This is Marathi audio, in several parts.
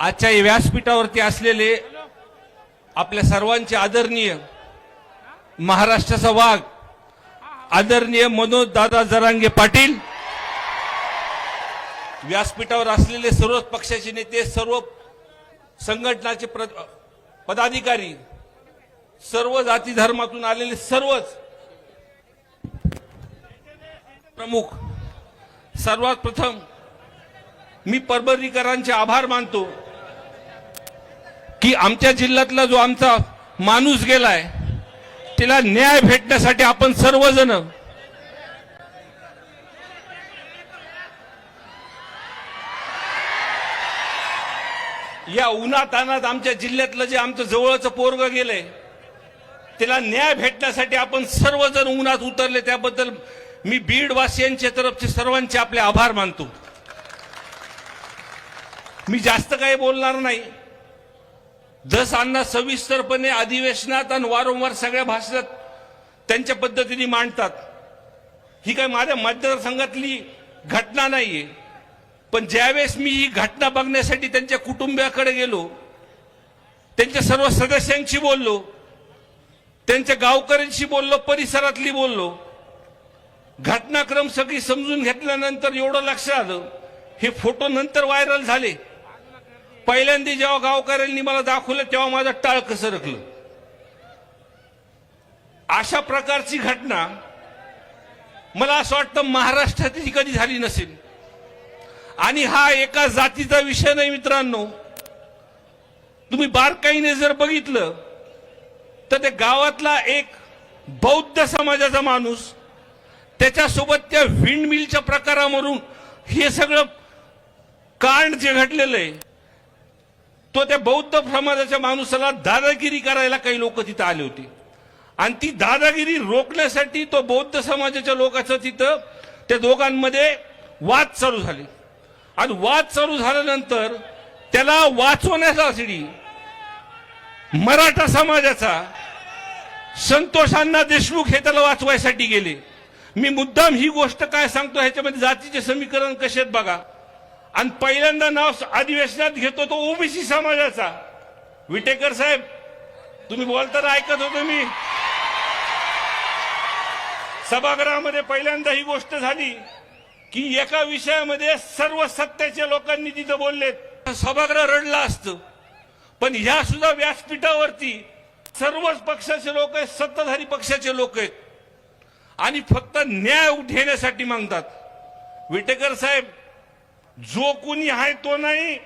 आजच्या व्यासपीठावरती असलेले आपल्या सर्वांचे आदरणीय महाराष्ट्राचा वाघ आदरणीय मनोज दादा जरांगे पाटील व्यासपीठावर असलेले सर्वच पक्षाचे नेते सर्व संघटनाचे प्र- पदाधिकारी सर्व जाती धर्मातून आलेले सर्वच प्रमुख सर्वात प्रथम मी परबरीकरांचे आभार मानतो. की आमच्या जिल्ह्यातला जो आमचा माणूस गेलाय तिला न्याय भेटण्यासाठी आपण सर्वजण या उन्हातानात आमच्या जिल्ह्यातलं जे आमचं जवळचं पोरग गेलंय त्याला न्याय भेटण्यासाठी आपण सर्वजण उन्हात उतरले. त्याबद्दल मी बीडवासियांच्या तरफचे सर्वांचे आपले आभार मानतो. मी जास्त काही बोलणार नाही. जस अण्णा सविस्तरपणे अधिवेशनात आणि वारंवार सगळ्या भाषणात त्यांच्या पद्धतीने मांडतात. ही काही माझ्या मतदारसंघातली घटना नाहीये. पण ज्यावेळेस मी ही घटना बघण्यासाठी त्यांच्या कुटुंबियाकडे गेलो त्यांच्या सर्व सदस्यांशी बोललो त्यांच्या गावकऱ्यांशी बोललो परिसरातली बोललो घटनाक्रम सगळी समजून घेतल्यानंतर एवढं लक्षात आलं हे फोटो नंतर व्हायरल झाले. पहिल्यांदा जेव्हा गावकऱ्यांनी मला दाखवलं तेव्हा माझं टाळ सरकलं अशा प्रकारची घटना मला असं वाटतं महाराष्ट्रात ही कधी झाली नसेल. आणि हा एका जातीचा विषय नाही मित्रांनो. तुम्ही बारकाईने जर बघितलं तर त्या गावातला एक बौद्ध समाजाचा माणूस त्याच्यासोबत त्या विंड मिलच्या प्रकारावरून हे सगळं कांड जे घडलेलं आहे तो त्या बौद्ध समाजाच्या माणूसाला दादागिरी करायला काही लोक तिथं आले होते. आणि ती दादागिरी रोखण्यासाठी तो बौद्ध समाजाच्या लोकांचं तिथं त्या दोघांमध्ये वाद चालू झाले. आणि वाद चालू झाल्यानंतर त्याला वाचवण्यासाठी मराठा समाजाचा संतोषांना देशमुख हे त्याला वाचवायसाठी गेले. मी मुद्दाम ही गोष्ट काय सांगतो ह्याच्यामध्ये जातीचे समीकरण कसे आहेत बघा. आणि पहिल्यांदा नाव अधिवेशनात घेतो तो ओबीसी समाजाचा. विटेकर साहेब तुम्ही बोलताना ऐकत होतो मी. सभागृहामध्ये पहिल्यांदा ही गोष्ट झाली की एका विषयामध्ये सर्व सत्तेच्या लोकांनी तिथं बोललेत. सभागृह रडला असतं. पण ह्या सुद्धा व्यासपीठावरती सर्वच पक्षाचे लोक आहेत सत्ताधारी पक्षाचे लोक आहेत. आणि फक्त न्याय घेण्यासाठी मागतात. विटेकर साहेब जो कुणी आहे तो नाही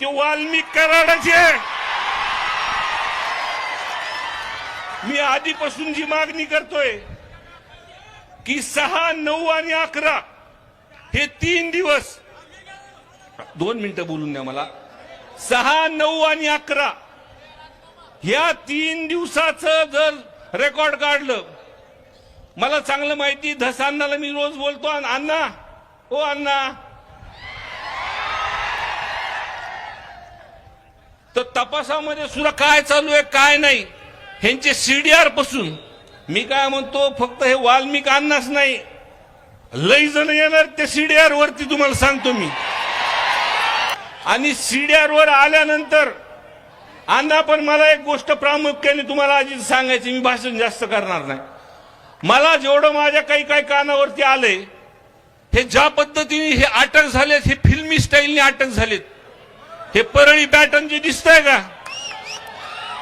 ते वाल्मिक कराडाचे मी आधीपासून जी मागणी करतोय की सहा नऊ आणि अकरा हे तीन दिवस दोन मिनिटं बोलून द्या मला. सहा नऊ आणि अकरा ह्या तीन दिवसाचं जर रेकॉर्ड काढलं मला चांगलं माहिती धस अण्णाला मी रोज बोलतो आणि अण्णा हो अण्णा तर तपासामध्ये सुद्धा काय चालू आहे काय नाही. ह्यांचे सीडीआरपासून मी काय म्हणतो फक्त हे वाल्मिक अण्णाच नाही. लई जण येणार त्या सीडीआर वरती तुम्हाला सांगतो मी. आणि सीडीआर वर आल्यानंतर अण्णा पण मला एक गोष्ट प्रामुख्याने तुम्हाला आधी सांगायची मी भाषण जास्त करणार नाही. मला जेवढं माझ्या काही काही कानावरती आलंय हे ज्या पद्धतीने हे अटक झालेत हे फिल्मी स्टाईलने अटक झालेत हे परळी पॅटर्न जे दिसतंय का?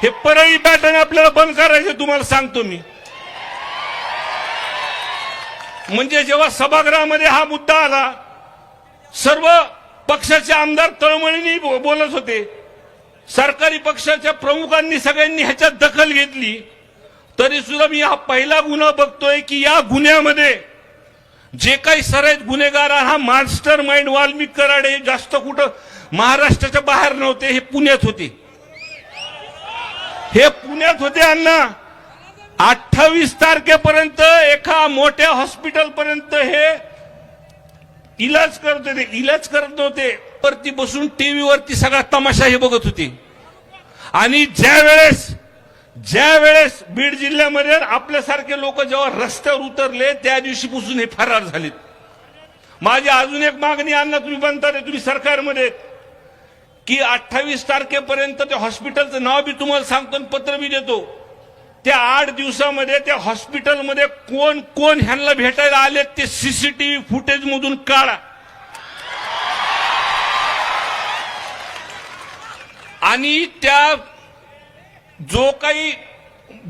हे परळी पॅटर्न आपल्याला बंद करायचे तुम्हाला सांगतो मी. म्हणजे जेव्हा सभागृहामध्ये हा मुद्दा आला सर्व पक्षाचे आमदार तळमळीने बो- बोलत होते. सरकारी पक्षाच्या प्रमुखांनी सगळ्यांनी ह्याच्यात दखल घेतली. तरी सुद्धा मी हा पहिला गुन्हा बघतोय की या गुन्ह्यामध्ये जे काही सराईत गुन्हेगार हा मास्टर माइंड वाल्मिक कराडे जास्त कुठं महाराष्ट्राच्या बाहेर नव्हते हे पुण्यात होते. हे पुण्यात होते अण्णा. अठ्ठावीस तारखेपर्यंत एका मोठ्या हॉस्पिटल पर्यंत हे इलाज करत होते इलाज करत नव्हते. वरती बसून टीव्हीवरती सगळा तमाशा हे बघत होते. आणि ज्या वेळेस ज्या वेळेस बीड जिल्ह्यामध्ये आपल्यासारखे लोक जेव्हा रस्त्यावर उतरले त्या दिवशीपासून हे फरार झालेत. माझी अजून एक मागणी आणणं तुम्ही बनताय तुम्ही सरकारमध्ये. की अठ्ठावीस तारखेपर्यंत त्या हॉस्पिटलचं नाव बी तुम्हाला सांगतो आणि पत्र बी देतो. त्या आठ दिवसामध्ये त्या हॉस्पिटलमध्ये कोण कोण ह्यांना भेटायला आले ते सीसीटीव्ही फुटेज मधून काढा. आणि त्या जो काही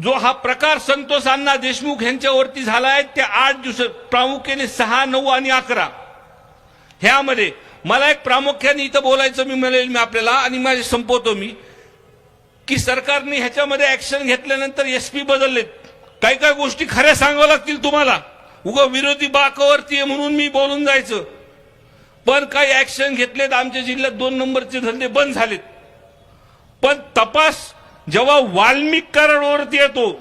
जो हा प्रकार संतोष अण्णा देशमुख यांच्यावरती झाला आहे ते आठ दिवस प्रामुख्याने सहा नऊ आणि अकरा. ह्यामध्ये मला एक प्रामुख्याने इथं बोलायचं मी म्हणेल मी आपल्याला आणि माझे संपवतो मी की सरकारने ह्याच्यामध्ये ऍक्शन घेतल्यानंतर एसपी बदललेत. काही काही गोष्टी खऱ्या सांगाव्या लागतील तुम्हाला. उग विरोधी बाकावरती आहे म्हणून मी बोलून जायचं. पण काही ऍक्शन घेतलेत आमच्या जिल्ह्यात दोन नंबरचे धंदे बंद झालेत. पण तपास जेव्हा वाल्मिक कराडवरती येतो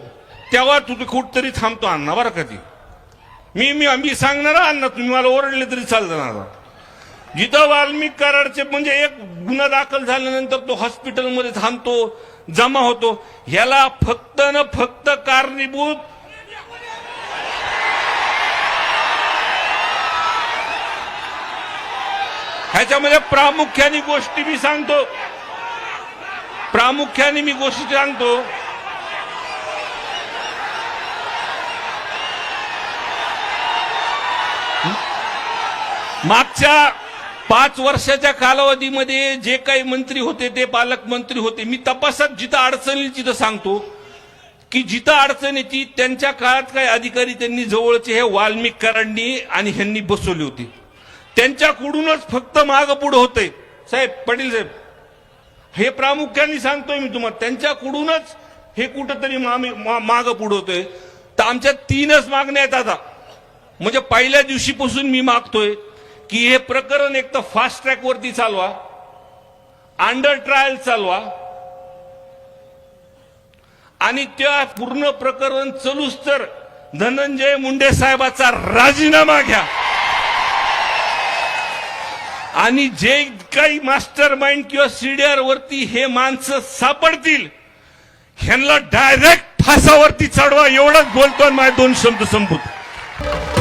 तेव्हा तुझं कुठतरी थांबतो अण्णा बरं का ती. मी मी मी सांगणार अण्णा तुम्ही मला ओरडले तरी चालणार जिथं वाल्मिक कराडचे म्हणजे एक गुन्हा दाखल झाल्यानंतर तो हॉस्पिटलमध्ये थांबतो जमा होतो ह्याला फक्त न फक्त कारणीभूत ह्याच्यामध्ये प्रामुख्याने गोष्टी मी सांगतो. प्रामुख्याने मी गोष्टी सांगतो. मागच्या पाच वर्षाच्या कालावधीमध्ये जे काही मंत्री होते ते पालकमंत्री होते. मी तपासात जिथं अडचण येईल तिथं सांगतो. की जिथं अडचण येते त्यांच्या काळात काही अधिकारी त्यांनी जवळचे हे वाल्मिक करांनी आणि ह्यांनी बसवले होते. त्यांच्याकडूनच फक्त मागपुढं होते साहेब पाटील साहेब हे प्रामुख्याने सांगतोय मी तुम्हाला. त्यांच्याकडूनच हे कुठंतरी माग पुढं होतोय. तर आमच्या तीनच मागण्या आहेत आता. म्हणजे पहिल्या दिवशीपासून मी मागतोय की हे प्रकरण एक तर फास्ट ट्रॅकवरती चालवा. अंडर ट्रायल चालवा. आणि त्या पूर्ण प्रकरण चलूच तर धनंजय मुंडे साहेबाचा राजीनामा घ्या. आणि जे काही मास्टर माइंड किंवा सीडीआर वरती हे माणसं सापडतील. ह्यांना डायरेक्ट फासावरती चढवा एवढंच बोलतो आणि माझे दोन शब्द संपवतो.